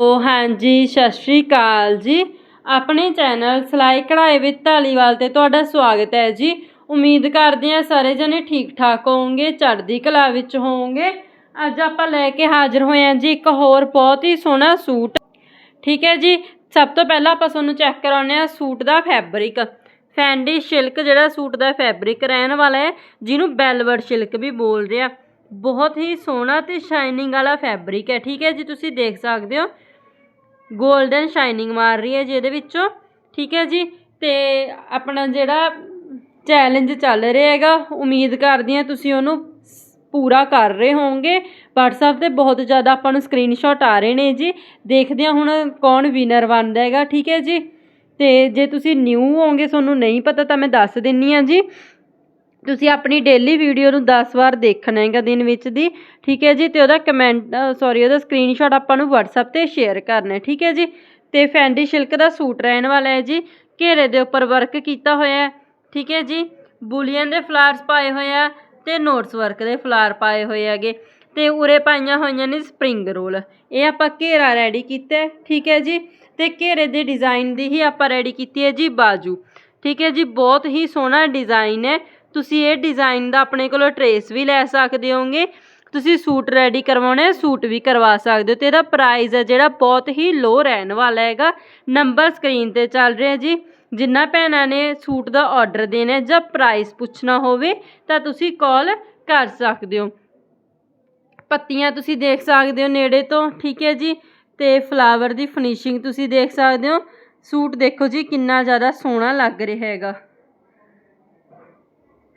ਓ ਹਾਂਜੀ, ਸਤਿ ਸ਼੍ਰੀ ਅਕਾਲ ਜੀ। ਆਪਣੇ ਚੈਨਲ ਸਿਲਾਈ ਕਢਾਈ ਵਿੱਚ ਧਾਲੀਵਾਲ ਤੇ ਤੁਹਾਡਾ ਸਵਾਗਤ ਹੈ ਜੀ। ਉਮੀਦ ਕਰਦੇ ਹਾਂ ਸਾਰੇ ਜਣੇ ਠੀਕ ਠਾਕ ਹੋਵੋਗੇ, ਚੜ੍ਹਦੀ ਕਲਾ ਵਿੱਚ ਹੋਵੋਗੇ। ਅੱਜ ਆਪਾਂ ਲੈ ਕੇ ਹਾਜ਼ਰ ਹੋਏ ਹਾਂ ਜੀ ਇੱਕ ਹੋਰ ਬਹੁਤ ਹੀ ਸੋਹਣਾ ਸੂਟ। ਠੀਕ ਹੈ ਜੀ, ਸਭ ਤੋਂ ਪਹਿਲਾਂ ਆਪਾਂ ਤੁਹਾਨੂੰ ਚੈੱਕ ਕਰਾਉਂਦੇ ਹਾਂ ਸੂਟ ਦਾ ਫੈਬਰਿਕ। ਫੈਂਡੀ ਸਿਲਕ ਜਿਹੜਾ ਸੂਟ ਦਾ ਫੈਬਰਿਕ ਰਹਿਣ ਵਾਲਾ ਹੈ, ਜਿਹਨੂੰ ਬੈਲਵਰਡ ਸਿਲਕ ਵੀ ਬੋਲਦੇ ਆ। ਬਹੁਤ ਹੀ ਸੋਹਣਾ ਤੇ ਸ਼ਾਈਨਿੰਗ ਵਾਲਾ ਫੈਬਰਿਕ ਹੈ। ਠੀਕ ਹੈ ਜੀ, ਤੁਸੀਂ ਦੇਖ ਸਕਦੇ ਹੋ। 골ਡਨ ਸ਼ਾਈਨਿੰਗ ਮਾਰ ਰਹੀ ਹੈ ਜੀ ਇਹਦੇ ਵਿੱਚੋਂ, ਠੀਕ ਹੈ ਜੀ? ਤੇ ਆਪਣਾ ਜਿਹੜਾ ਚੈਲੰਜ ਚੱਲ ਰਿਹਾ ਹੈਗਾ, ਉਮੀਦ ਕਰਦੀ ਹਾਂ ਤੁਸੀਂ ਉਹਨੂੰ ਸ- ਪੂਰਾ ਕਰ ਰਹੇ ਹੋਵੋਗੇ। WhatsApp ਤੇ ਬਹੁਤ ਜ਼ਿਆਦਾ ਆਪਾਂ ਨੂੰ ਸਕਰੀਨਸ਼ਾਟ ਆ ਰਹੇ ਨੇ ਜੀ। ਦੇਖਦੇ ਹਾਂ ਹੁਣ ਕੌਣ ਵਿਨਰ ਬਣਦਾ ਹੈਗਾ, ਠੀਕ ਹੈ ਜੀ? ਤੇ ਜੇ ਤੁਸੀਂ ਨਿਊ ਹੋਵੋਗੇ, ਤੁਹਾਨੂੰ ਨਹੀਂ ਪਤਾ ਤਾਂ ਮੈਂ ਦੱਸ ਦਿੰਨੀ ਆ ਜੀ। ਤੁਸੀਂ ਆਪਣੀ ਡੇਲੀ ਵੀਡੀਓ ਨੂੰ 10 ਵਾਰ ਦੇਖਣਾ ਹੈਗਾ ਦਿਨ ਵਿੱਚ ਦੀ, ਠੀਕ ਹੈ ਜੀ? ਤੇ ਉਹਦਾ ਕਮੈਂਟ ਸੌਰੀ ਉਹਦਾ ਸਕਰੀਨਸ਼ਾਟ ਆਪਾਂ ਨੂੰ WhatsApp ਤੇ ਸ਼ੇਅਰ ਕਰਨਾ ਹੈ, ਠੀਕ ਹੈ ਜੀ? ਤੇ ਫੈਂਡੀ ਸਿਲਕ ਦਾ ਸੂਟ ਰਹਿਣ ਵਾਲਾ ਹੈ ਜੀ। ਘੇਰੇ ਦੇ ਉੱਪਰ ਵਰਕ ਕੀਤਾ ਹੋਇਆ ਹੈ, ਠੀਕ ਹੈ ਜੀ? ਬੂਲੀਅਨ ਦੇ ਫਲਾਰਸ ਪਾਏ ਹੋਏ ਆ ਤੇ ਨੋਟਸ ਵਰਕ ਦੇ ਫਲਾਰ ਪਾਏ ਹੋਏ ਹੈਗੇ। ਤੇ ਉਰੇ ਪਾਈਆਂ ਹੋਈਆਂ ਨੇ ਸਪਰਿੰਗ ਰੋਲ ਇਹ ਆਪਾਂ ਘੇਰਾ ਰੈਡੀ ਕੀਤਾ ਠੀਕ ਹੈ ਜੀ? ਤੇ ਘੇਰੇ ਦੇ ਡਿਜ਼ਾਈਨ ਦੀ ਹੀ ਆਪਾਂ ਰੈਡੀ ਕੀਤੀ ਹੈ ਜੀ ਬਾਜੂ। ਠੀਕ ਹੈ ਜੀ? ਬਹੁਤ ਹੀ ਸੋਹਣਾ ਡਿਜ਼ਾਈਨ ਹੈ। ਤੁਸੀਂ ਇਹ ਡਿਜ਼ਾਈਨ ਦਾ ਆਪਣੇ ਕੋਲੋਂ ਟਰੇਸ ਵੀ ਲੈ ਸਕਦੇ ਹੋਗੇ ਤੁਸੀਂ ਸੂਟ ਰੈਡੀ ਕਰਵਾਉਣਾ ਸੂਟ ਵੀ ਕਰਵਾ ਸਕਦੇ ਹੋ ਤੇ ਇਹਦਾ ਪ੍ਰਾਈਸ ਹੈ ਜਿਹੜਾ ਬਹੁਤ ਹੀ ਲੋ ਰਹਿਣ ਵਾਲਾ ਹੈਗਾ। ਨੰਬਰ ਸਕਰੀਨ ਤੇ ਚੱਲ ਰਿਹਾ ਜੀ। ਜਿੰਨਾ ਭੈਣਾਂ ਨੇ ਸੂਟ ਦਾ ਆਰਡਰ ਦੇਣਾ ਜਾਂ ਪ੍ਰਾਈਸ ਪੁੱਛਣਾ ਹੋਵੇ ਤਾਂ ਤੁਸੀਂ ਕਾਲ ਕਰ ਸਕਦੇ ਹੋ। ਪੱਤੀਆਂ ਤੁਸੀਂ ਦੇਖ ਸਕਦੇ ਹੋ ਨੇੜੇ ਤੋਂ, ਠੀਕ ਹੈ ਜੀ। ਤੇ ਫਲਾਵਰ ਦੀ ਫਿਨਿਸ਼ਿੰਗ ਤੁਸੀਂ ਦੇਖ ਸਕਦੇ ਹੋ। ਸੂਟ ਦੇਖੋ ਜੀ ਕਿੰਨਾ ਜ਼ਿਆਦਾ ਸੋਹਣਾ ਲੱਗ ਰਿਹਾ ਹੈਗਾ।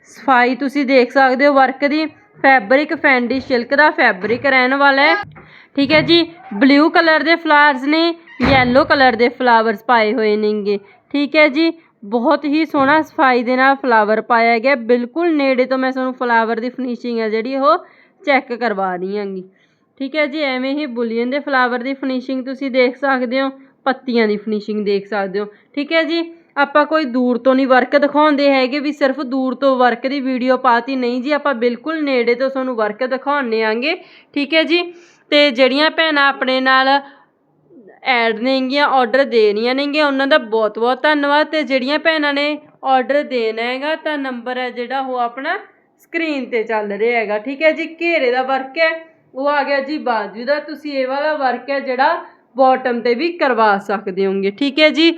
ਸਫ਼ਾਈ ਤੁਸੀਂ ਦੇਖ ਸਕਦੇ ਹੋ ਵਰਕ ਦੀ ਫੈਬਰਿਕ ਫੈਂਡੀ ਸਿਲਕ ਦਾ ਫੈਬਰਿਕ ਰਹਿਣ ਵਾਲਾ ਹੈ। ਠੀਕ ਹੈ ਜੀ ਬਲੂ ਕਲਰ ਦੇ ਫਲਾਵਰਸ ਨੇ ਯੈਲੋ ਕਲਰ ਦੇ ਫਲਾਵਰਸ ਪਾਏ ਹੋਏ ਨੇਗੇ। ਠੀਕ ਹੈ ਜੀ, ਬਹੁਤ ਹੀ ਸੋਹਣਾ ਸਫ਼ਾਈ ਦੇ ਨਾਲ ਫਲਾਵਰ ਪਾਇਆ ਗਿਆ। ਬਿਲਕੁਲ ਨੇੜੇ ਤੋਂ ਮੈਂ ਤੁਹਾਨੂੰ ਫਲਾਵਰ ਦੀ ਫਿਨਿਸ਼ਿੰਗ ਹੈ ਜਿਹੜੀ ਉਹ ਚੈੱਕ ਕਰਵਾ ਰਹੀ ਹਾਂਗੀ ਠੀਕ ਹੈ ਜੀ, ਐਵੇਂ ਹੀ ਬੁਲੀਅਨ ਦੇ ਫਲਾਵਰ ਦੀ ਫਿਨਿਸ਼ਿੰਗ ਤੁਸੀਂ ਦੇਖ ਸਕਦੇ ਹੋ, ਪੱਤੀਆਂ ਦੀ ਫਿਨਿਸ਼ਿੰਗ ਦੇਖ ਸਕਦੇ ਹੋ। ਠੀਕ ਹੈ ਜੀ ਆਪਾਂ ਕੋਈ ਦੂਰ ਤੋਂ ਨਹੀਂ ਵਰਕ ਦਿਖਾਉਂਦੇ ਹੈਗੇ ਵੀ ਸਿਰਫ ਦੂਰ ਤੋਂ ਵਰਕ ਦੀ ਵੀਡੀਓ ਪਾਤੀ, ਨਹੀਂ ਜੀ, ਆਪਾਂ ਬਿਲਕੁਲ ਨੇੜੇ ਤੋਂ ਤੁਹਾਨੂੰ ਵਰਕ ਦਿਖਾਉਂਦੇ ਆਂਗੇ। ਠੀਕ ਹੈ ਜੀ? ਤੇ ਜਿਹੜੀਆਂ ਭੈਣਾਂ ਆਪਣੇ ਨਾਲ ਐਡ ਨੇਗੀਆਂ ਆਰਡਰ ਰਹੀਆਂ ਨੇਗੀਆਂ, ਉਹਨਾਂ ਦਾ ਬਹੁਤ ਬਹੁਤ ਧੰਨਵਾਦ। ਤੇ ਜਿਹੜੀਆਂ ਭੈਣਾਂ ਨੇ ਆਰਡਰ ਦੇਣਾ ਹੈਗਾ, ਤਾਂ ਨੰਬਰ ਹੈ ਜਿਹੜਾ ਉਹ ਆਪਣਾ ਸਕਰੀਨ ਤੇ ਚੱਲ ਰਿਹਾ ਹੈਗਾ। ਠੀਕ ਹੈ ਜੀ? ਘੇਰੇ ਦਾ ਵਰਕ ਹੈ। ਉਹ ਆ ਗਿਆ ਜੀ ਬਾਜੂ ਦਾ। ਤੁਸੀਂ ਇਹ ਵਾਲਾ ਵਰਕ ਹੈ ਜਿਹੜਾ ਬਾਟਮ ਤੇ ਵੀ ਕਰਵਾ ਸਕਦੇ ਹੋਗੇ। ਠੀਕ ਹੈ ਜੀ?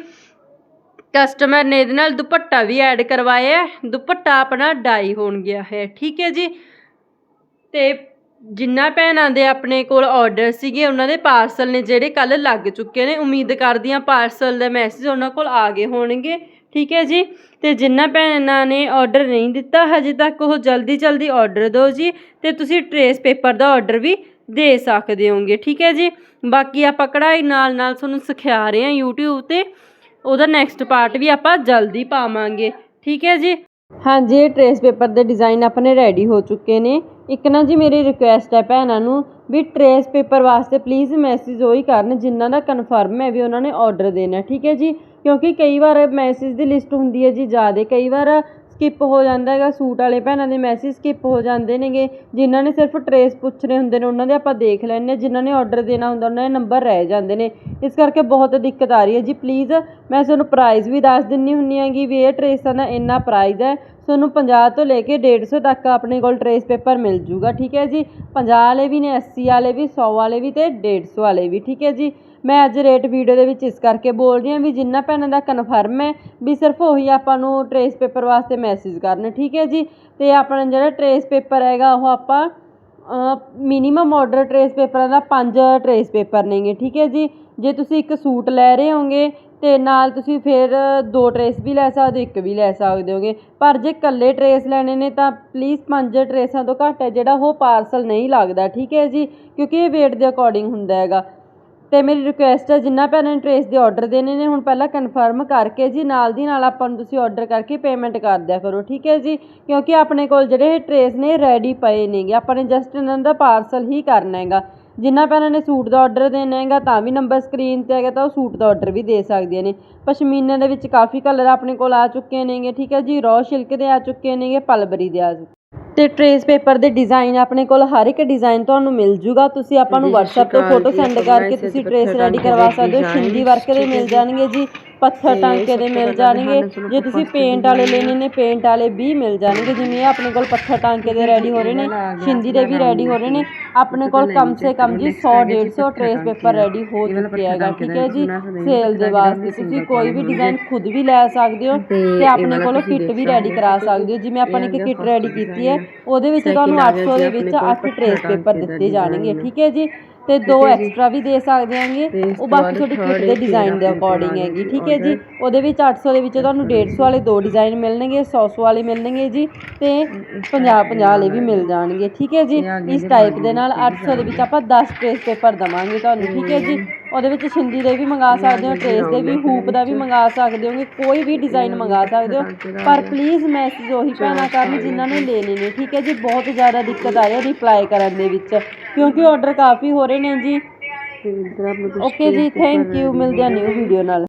ਕਸਟਮਰ ਨੇ ਇਹਦੇ ਨਾਲ ਦੁਪੱਟਾ ਵੀ ਐਡ ਕਰਵਾਇਆ ਦੁਪੱਟਾ ਆਪਣਾ ਡਾਈ ਹੋਣ ਗਿਆ ਹੈ, ਠੀਕ ਹੈ ਜੀ? ਤੇ ਜਿੰਨਾ ਭੈਣਾਂ ਦੇ ਆਪਣੇ ਕੋਲ ਆਰਡਰ ਸੀਗੇ, ਉਹਨਾਂ ਦੇ ਪਾਰਸਲ ਨੇ ਜਿਹੜੇ ਕੱਲ ਲੱਗ ਚੁੱਕੇ ਨੇ। ਉਮੀਦ ਕਰਦੀ ਹਾਂ ਪਾਰਸਲ ਦਾ ਮੈਸੇਜ ਉਹਨਾਂ ਕੋਲ ਆ ਗਏ ਹੋਣਗੇ, ਠੀਕ ਹੈ ਜੀ? ਤੇ ਜਿੰਨਾ ਭੈਣਾਂ ਨੇ ਆਰਡਰ ਨਹੀਂ ਦਿੱਤਾ, ਹਜੇ ਤੱਕ ਉਹ ਜਲਦੀ ਜਲਦੀ ਆਰਡਰ ਦਿਓ ਜੀ ਤੇ ਤੁਸੀਂ ਟਰੇਸ ਪੇਪਰ ਦਾ ਆਰਡਰ ਵੀ ਦੇ ਸਕਦੇ ਹੋਗੇ, ਠੀਕ ਹੈ ਜੀ? ਬਾਕੀ ਆਪਾਂ ਕਢਾਈ ਨਾਲ ਨਾਲ ਤੁਹਾਨੂੰ ਸਿਖਾ ਰਹੇ ਹਾਂ YouTube ਤੇ। ਉਹਦਾ ਨੈਕਸਟ ਪਾਰਟ ਵੀ ਆਪਾਂ ਜਲਦੀ ਪਾਵਾਂਗੇ। ਠੀਕ ਹੈ ਜੀ? ਹਾਂਜੀ, ਇਹ ਟਰੇਸ ਪੇਪਰ ਦੇ ਡਿਜ਼ਾਈਨ ਆਪਣੇ ਰੈਡੀ ਹੋ ਚੁੱਕੇ ਨੇ। ਇੱਕ ਨਾ ਜੀ ਮੇਰੀ ਰਿਕੁਐਸਟ ਹੈ ਭੈਣਾਂ ਨੂੰ ਵੀ ਟਰੇਸ ਪੇਪਰ ਵਾਸਤੇ ਪਲੀਜ਼ ਮੈਸੇਜ ਉਹੀ ਕਰਨ ਜਿਨ੍ਹਾਂ ਦਾ ਕਨਫਰਮ ਹੈ ਵੀ ਉਹਨਾਂ ਨੇ ਆਰਡਰ ਦੇਣਾ ਠੀਕ ਹੈ ਜੀ? ਕਿਉਂਕਿ ਕਈ ਵਾਰ ਮੈਸੇਜ ਦੀ ਲਿਸਟ ਹੁੰਦੀ ਹੈ ਜੀ, ਜ਼ਿਆਦਾ ਕਈ ਵਾਰ ਸਕਿੱਪ ਹੋ ਜਾਂਦਾ ਹੈਗਾ, ਸੂਟ ਵਾਲੇ ਭੈਣਾਂ ਦੇ ਮੈਸੇਜ ਸਕਿੱਪ ਹੋ ਜਾਂਦੇ ਨੇਗੇ। ਜਿਨ੍ਹਾਂ ਨੇ ਸਿਰਫ ਟਰੇਸ ਪੁੱਛਣੇ ਹੁੰਦੇ ਨੇ, ਉਹਨਾਂ ਦੇ ਆਪਾਂ ਦੇਖ ਲੈਂਦੇ ਹਾਂ। ਜਿਨ੍ਹਾਂ ਨੇ ਆਰਡਰ ਦੇਣਾ ਹੁੰਦਾ, ਉਹਨਾਂ ਦੇ ਨੰਬਰ ਰਹਿ ਜਾਂਦੇ ਨੇ। ਇਸ ਕਰਕੇ ਬਹੁਤ ਦਿੱਕਤ ਆ ਰਹੀ ਹੈ ਜੀ। ਪਲੀਜ਼ ਮੈਂ ਤੁਹਾਨੂੰ ਪ੍ਰਾਈਜ਼ ਵੀ ਦੱਸ ਦਿੰਨੀ ਹੁੰਨੀ ਹੈਗੀ ਵੀ ਇਹ ਟਰੇਸਾਂ ਦਾ ਇੰਨਾ ਪ੍ਰਾਈਜ਼ ਹੈ। ਤੁਹਾਨੂੰ 50 ਤੋਂ ਲੈ ਕੇ 150 ਤੱਕ ਆਪਣੇ ਕੋਲ ਟਰੇਸ ਪੇਪਰ ਮਿਲ ਜੂਗਾ, ਠੀਕ ਹੈ ਜੀ। 50 ਵਾਲੇ ਵੀ ਨੇ 80 ਵਾਲੇ ਵੀ 100 ਵਾਲੇ ਵੀ ਤੇ 150 ਵਾਲੇ ਵੀ, ਠੀਕ ਹੈ ਜੀ। ਮੈਂ ਅੱਜ ਰੇਟ ਵੀਡੀਓ ਦੇ ਵਿੱਚ ਇਸ ਕਰਕੇ ਬੋਲ ਰਹੀ ਹਾਂ ਵੀ ਜਿੰਨਾ ਭੈਣਾਂ ਦਾ ਕਨਫਰਮ ਹੈ ਵੀ ਸਿਰਫ ਉਹੀ ਆਪਾਂ ਨੂੰ ਟਰੇਸ ਪੇਪਰ ਵਾਸਤੇ ਮੈਸੇਜ ਕਰਨ, ਠੀਕ ਹੈ ਜੀ? ਤੇ ਆਪਣਾ ਜਿਹੜਾ ਟਰੇਸ ਪੇਪਰ ਹੈਗਾ, ਉਹ ਆਪਾਂ ਮਿਨੀਮਮ ਆਰਡਰ ਟਰੇਸ ਪੇਪਰਾਂ ਦਾ ਪੰਜ ਟਰੇਸ ਪੇਪਰ ਨੇਗੇ, ਠੀਕ ਹੈ ਜੀ? ਜੇ ਤੁਸੀਂ ਇੱਕ ਸੂਟ ਲੈ ਰਹੇ ਹੋਗੇ ਤੇ ਨਾਲ ਤੁਸੀਂ ਫਿਰ ਦੋ ਟਰੇਸ ਵੀ ਲੈ ਸਕਦੇ ਹੋ ਇੱਕ ਵੀ ਲੈ ਸਕਦੇ ਹੋਗੇ ਪਰ ਜੇ ਇਕੱਲੇ ਟਰੇਸ ਲੈਣੇ ਨੇ ਤਾਂ ਪਲੀਜ਼ ਪੰਜ ਟਰੇਸਾਂ ਤੋਂ ਘੱਟ ਹੈ, ਜਿਹੜਾ ਉਹ ਪਾਰਸਲ ਨਹੀਂ ਲੱਗਦਾ, ਠੀਕ ਹੈ ਜੀ? ਕਿਉਂਕਿ ਇਹ weight ਦੇ ਅਕੋਰਡਿੰਗ ਹੁੰਦਾ ਹੈਗਾ। ਅਤੇ ਮੇਰੀ ਰਿਕੁਐਸਟ ਹੈ ਜਿੰਨਾ ਭੈਣਾਂ ਨੇ ਟਰੇਸ ਦੇ ਆਰਡਰ ਦੇਣੇ ਨੇ, ਹੁਣ ਪਹਿਲਾਂ ਕਨਫਰਮ ਕਰਕੇ ਜੀ, ਨਾਲ ਦੀ ਨਾਲ ਆਪਾਂ ਨੂੰ ਤੁਸੀਂ ਆਰਡਰ ਕਰਕੇ ਪੇਮੈਂਟ ਕਰ ਦਿਆ ਕਰੋ, ਠੀਕ ਹੈ ਜੀ? ਕਿਉਂਕਿ ਆਪਣੇ ਕੋਲ ਜਿਹੜੇ ਟਰੇਸ ਨੇ ਰੈਡੀ ਪਏ ਨੇਗੇ। ਆਪਾਂ ਨੇ ਜਸਟ ਇਹਨਾਂ ਦਾ ਪਾਰਸਲ ਹੀ ਕਰਨਾ ਹੈਗਾ। ਜਿੰਨਾ ਭੈਣਾਂ ਨੇ ਸੂਟ ਦਾ ਆਰਡਰ ਦੇਣਾ ਹੈਗਾ, ਤਾਂ ਵੀ ਨੰਬਰ ਸਕਰੀਨ ਤੇ ਹੈਗਾ, ਤਾਂ ਉਹ ਸੂਟ ਦਾ ਆਰਡਰ ਵੀ ਦੇ ਸਕਦੀਆਂ ਨੇ। ਪਸ਼ਮੀਨੇ ਦੇ ਵਿੱਚ ਕਾਫੀ ਕਲਰ ਆਪਣੇ ਕੋਲ ਆ ਚੁੱਕੇ ਨੇਗੇ, ਠੀਕ ਹੈ ਜੀ? ਰॉ ਸਿਲਕ ਦੇ ਆ ਚੁੱਕੇ ਨੇਗੇ, ਪਲਬਰੀ ਦੇ ਆ ਚੁੱਕੇ ਤੇ ਟ੍ਰੇਸ ਪੇਪਰ ਦੇ ਡਿਜ਼ਾਈਨ ਆਪਣੇ ਕੋਲ ਹਰ ਇੱਕ ਡਿਜ਼ਾਈਨ ਤੁਹਾਨੂੰ ਮਿਲ ਜੂਗਾ ਤੁਸੀਂ ਆਪਾਂ ਨੂੰ WhatsApp ਤੋਂ ਫੋਟੋ ਸੈਂਡ ਕਰਕੇ ਤੁਸੀਂ ਟ੍ਰੇਸ ਰੈਡੀ ਕਰਵਾ ਸਕਦੇ ਹੋ ਛਿੰਦੀ ਵਰਕ ਦੇ ਮਿਲ। ਜਾਣਗੇ ਜੀ ਪੱਥਰ ਟਾਂਕੇ ਦੇ ਮਿਲ ਜਾਣਗੇ। ਜੇ ਤੁਸੀਂ ਪੇਂਟ ਵਾਲੇ ਲੈਣੇ ਨੇ ਪੇਂਟ ਵਾਲੇ ਵੀ ਮਿਲ ਜਾਣਗੇ। ਜਿਵੇਂ ਇਹ ਆਪਣੇ ਕੋਲ ਪੱਥਰ ਟਾਂਕੇ ਦੇ ਰੈਡੀ ਹੋ ਰਹੇ ਨੇ ਛਿੰਦੀ ਦੇ ਵੀ ਰੈਡੀ ਹੋ ਰਹੇ ਨੇ। ਆਪਣੇ ਕੋਲ ਕਮ ਸੇ ਕਮ ਜੀ 100 150 ਟ੍ਰੇਸ ਪੇਪਰ ਰੈਡੀ ਹੋ ਚੁੱਕੇ ਹੈਗਾ ਠੀਕ ਹੈ ਜੀ? ਸੇਲ ਦੇ ਵਾਸਤੇ ਤੁਸੀਂ ਕੋਈ ਵੀ ਡਿਜ਼ਾਈਨ ਖੁਦ ਵੀ ਲੈ ਸਕਦੇ ਹੋ ਤੇ ਆਪਣੇ ਕੋਲੋਂ ਕਿੱਟ ਵੀ ਰੈਡੀ ਕਰਾ ਸਕਦੇ ਹੋ। ਜਿਵੇਂ ਆਪਾਂ ਨੇ ਇੱਕ ਕਿੱਟ ਰੈਡੀ ਕੀਤੀ ਹੈ ਉਹਦੇ ਵਿੱਚ ਤੁਹਾਨੂੰ 800 ਦੇ ਵਿੱਚ 8 ਟ੍ਰੇਸ ਪੇਪਰ ਦਿੱਤੇ ਜਾਣਗੇ ਠੀਕ ਹੈ ਜੀ? ਤੇ ਦੋ ਐਕਸਟਰਾ ਵੀ ਦੇ ਸਕਦੇ ਆਂਗੇ ਉਹ ਬਾਕੀ ਤੁਹਾਡੀ ਕਿੱਟ ਦੇ ਡਿਜ਼ਾਈਨ ਦੇ ਅਕੋਰਡਿੰਗ ਹੈਗੀ ਠੀਕ ਹੈ ਜੀ। ਉਹਦੇ ਵਿੱਚ 800 ਦੇ ਵਿੱਚ ਤੁਹਾਨੂੰ 150 ਵਾਲੇ ਦੋ ਡਿਜ਼ਾਈਨ ਮਿਲਣਗੇ 100 100 ਵਾਲੇ ਮਿਲਣਗੇ ਜੀ ਤੇ 50 50 ਵਾਲੇ ਵੀ ਮਿਲ ਜਾਣਗੇ ਠੀਕ ਹੈ ਜੀ। ਇਸ ਟਾਈਪ ਦੇ ਨਾਲ 800 ਦੇ ਵਿੱਚ ਆਪਾਂ 10 ਟ੍ਰੇਸ ਪੇਪਰ ਦਵਾਂਗੇ ਤੁਹਾਨੂੰ ਠੀਕ ਹੈ ਜੀ। ਉਹਦੇ ਵਿੱਚ ਛਿੰਦੀ ਦੇ ਵੀ ਮੰਗਾ ਸਕਦੇ ਹੋ ਟ੍ਰੇਸ ਦੇ ਵੀ ਹੂਪ ਦਾ ਵੀ ਮੰਗਾ ਸਕਦੇ ਹੋਗੇ ਕੋਈ ਵੀ ਡਿਜ਼ਾਈਨ ਮੰਗਾ ਸਕਦੇ ਹੋ। ਪਰ ਪਲੀਜ਼ ਮੈਸੇਜ ਉਹੀ ਭੈਣਾਂ ਕਰਨ ਜਿਨ੍ਹਾਂ ਨੇ ਲੈਣੇ ਨੇ ਠੀਕ ਹੈ ਜੀ। ਬਹੁਤ ਜ਼ਿਆਦਾ ਦਿੱਕਤ ਆ ਰਹੀ ਹੈ ਰਿਪਲਾਈ ਕਰਨ ਦੇ ਵਿੱਚ। ਕਿਉਂਕਿ ਆਰਡਰ ਕਾਫੀ ਹੋ ਰਹੇ ਨੇ ਜੀ। ਓਕੇ ਜੀ ਥੈਂਕ ਯੂ ਮਿਲਦੇ ਆ ਨਿਊ ਵੀਡੀਓ ਨਾਲ।